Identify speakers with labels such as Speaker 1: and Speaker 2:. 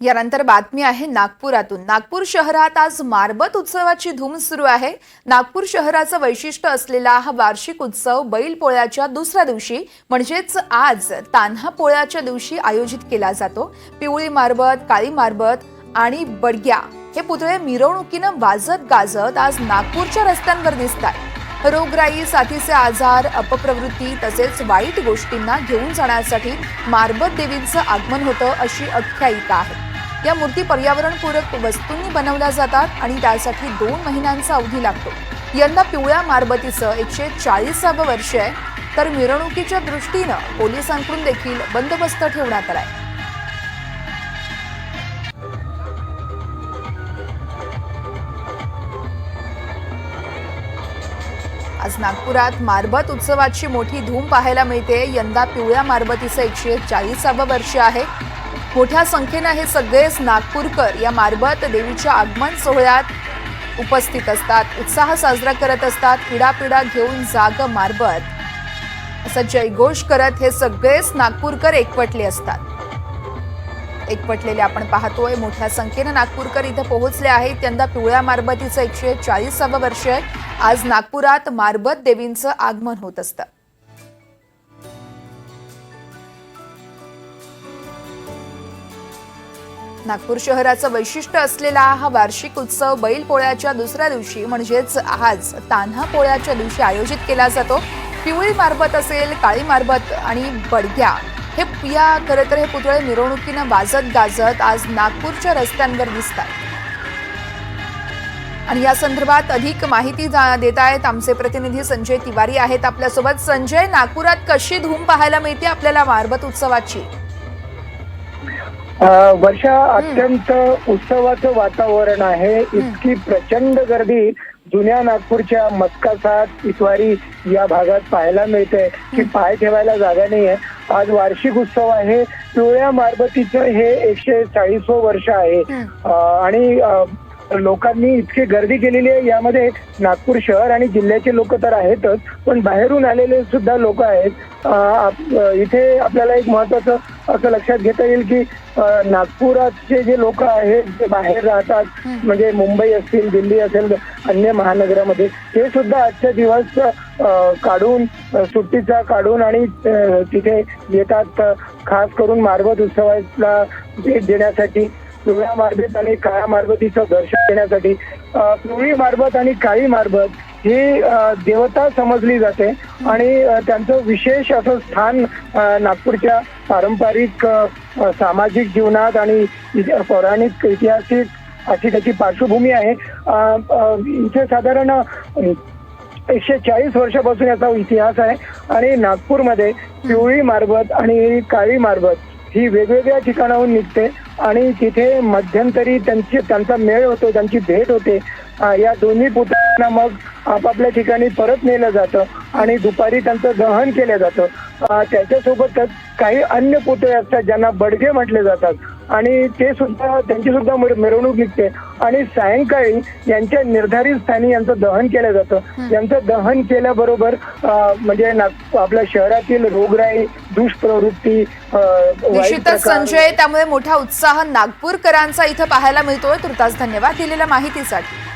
Speaker 1: यानंतर बातमी आहे नागपुरातून. नागपूर शहरात आज मारबत उत्सवाची धूम सुरू आहे. नागपूर शहराचं वैशिष्ट्य असलेला हा वार्षिक उत्सव बैल पोळ्याच्या दुसऱ्या दिवशी म्हणजेच आज तान्हा पोळ्याच्या दिवशी आयोजित केला जातो. पिवळी मारबत काळी मारबत आणि बडग्या हे पुतळे मिरवणुकीनं वाजत गाजत आज नागपूरच्या रस्त्यांवर दिसतात रोगराई साथीचे आजार अपप्रवृत्ती तसेच वाईट गोष्टींना घेऊन जाण्यासाठी मारबत देवींचं आगमन होतं अशी आख्यायिका आहे. या मूर्ती पर्यावरणपूरक वस्तूंनी बनवल्या जातात आणि त्यासाठी दोन महिन्यांचा अवधी लागतो. यंदा पिवळ्या मारबतीचं एकशे चाळीसावं वर्ष आहे तर मिरवणुकीच्या दृष्टीनं पोलिसांकडून देखील बंदोबस्त ठेवण्यात आलाय. आज नागपुरात मारबत उत्सवाची मोठी धूम पाहायला मिळते. यंदा पिवळ्या मारबतीचं एकशे चाळीसावं वर्ष आहे. मोठ्या संख्येनं हे सगळेच नागपूरकर या मारबत देवीच्या आगमन सोहळ्यात उपस्थित असतात. उत्साह साजरा करत असतात. क्रीडापिडा घेऊन जाग मारबत. असं जयघोष करत हे सगळेच नागपूरकर एकवटले असतात. एकवटलेले आपण पाहतोय मोठ्या संख्येनं नागपूरकर इथं पोहोचले आहेत. यंदा पिवळ्या मारबतीचं एकशे चाळीसावं वर्ष आहे. आज नागपुरात मारबत देवींचं आगमन होत असतं. नागपूर शहराचं वैशिष्ट्य असलेला हा वार्षिक उत्सव बैल पोळ्याच्या दुसऱ्या दिवशी म्हणजेच आज तान्हा पोळ्याच्या दिवशी आयोजित केला जातो. पिवळी मारबत असेल काळी मारबत आणि बडग्या. हे या खरं तर हे पुतळे मिरवणुकीनं वाजत गाजत आज नागपूरच्या रस्त्यांवर दिसतात. आणि या संदर्भात अधिक माहिती जा- देत आहेत आमचे प्रतिनिधी संजय तिवारी आहेत आपल्यासोबत. संजय नागपुरात कशी धूम पाहायला मिळते आपल्याला मारबत उत्सवाची?
Speaker 2: वर्षा अत्यंत उत्सवाचं वातावरण आहे. इतकी प्रचंड गर्दी जुन्या नागपूरच्या मस्कासात इतवारी या भागात पाहायला मिळते की पाय ठेवायला जागा नाहीये. आज वार्षिक उत्सव आहे. पिवळ्या मारबतीचं हे एकशे चाळीसवं वर्ष आहे. आणि लोकांनी इतकी गर्दी केलेली आहे. यामध्ये नागपूर शहर आणि जिल्ह्याचे लोक तर आहेतच पण बाहेरून आलेले सुद्धा लोक आहेत. इथे आपल्याला एक महत्वाचं असं लक्षात घेता येईल की नागपुरातचे जे लोक आहेत जे बाहेर राहतात म्हणजे मुंबई असतील दिल्ली असेल अन्य महानगरामध्ये ते सुद्धा आजचा दिवस काढून सुट्टीचा काढून आणि तिथे येतात. खास करून मारबत उत्सवाला भेट देण्यासाठी पिवळ्या मारबत आणि काळ्या मारबतीचं दर्शन घेण्यासाठी. अ, पिवळी मारबत आणि काळी मारबत ही देवता समजली जाते. आणि त्यांचं विशेष असं स्थान नागपूरच्या पारंपरिक सामाजिक जीवनात आणि पौराणिक ऐतिहासिक अशी त्याची पार्श्वभूमी आहे. इथे साधारण एकशे चाळीस वर्षापासून याचा इतिहास आहे. आणि नागपूरमध्ये पिवळी मारबत आणि काळी मारबत ही वेगवेगळ्या ठिकाणाहून निघते. आणि तिथे मध्यंतरी त्यांची त्यांचा मेळ होतो त्यांची भेट होते या दोन्ही पुतळ्यांना मग आपापल्या ठिकाणी परत नेलं जातं आणि दुपारी त्यांचं दहन केलं जातं. त्याच्यासोबतच काही अन्य पुतळे असतात ज्यांना बडगे म्हटले जातात. आणि ते सुद्धा त्यांची सुद्धा मिर- मिरवणूक निघते. आणि सायंकाळी यांच्या निर्धारित स्थानी यांचं दहन केलं जातं. यांचं दहन केल्याबरोबर म्हणजे आपल्या शहरातील रोगराई दुष्प्रवृत्ती
Speaker 1: निश्चितच संजय त्यामुळे मोठा उत्साह नागपूरकरांचा इथं पाहायला मिळतोय. तुर्तास धन्यवाद दिलेल्या माहितीसाठी.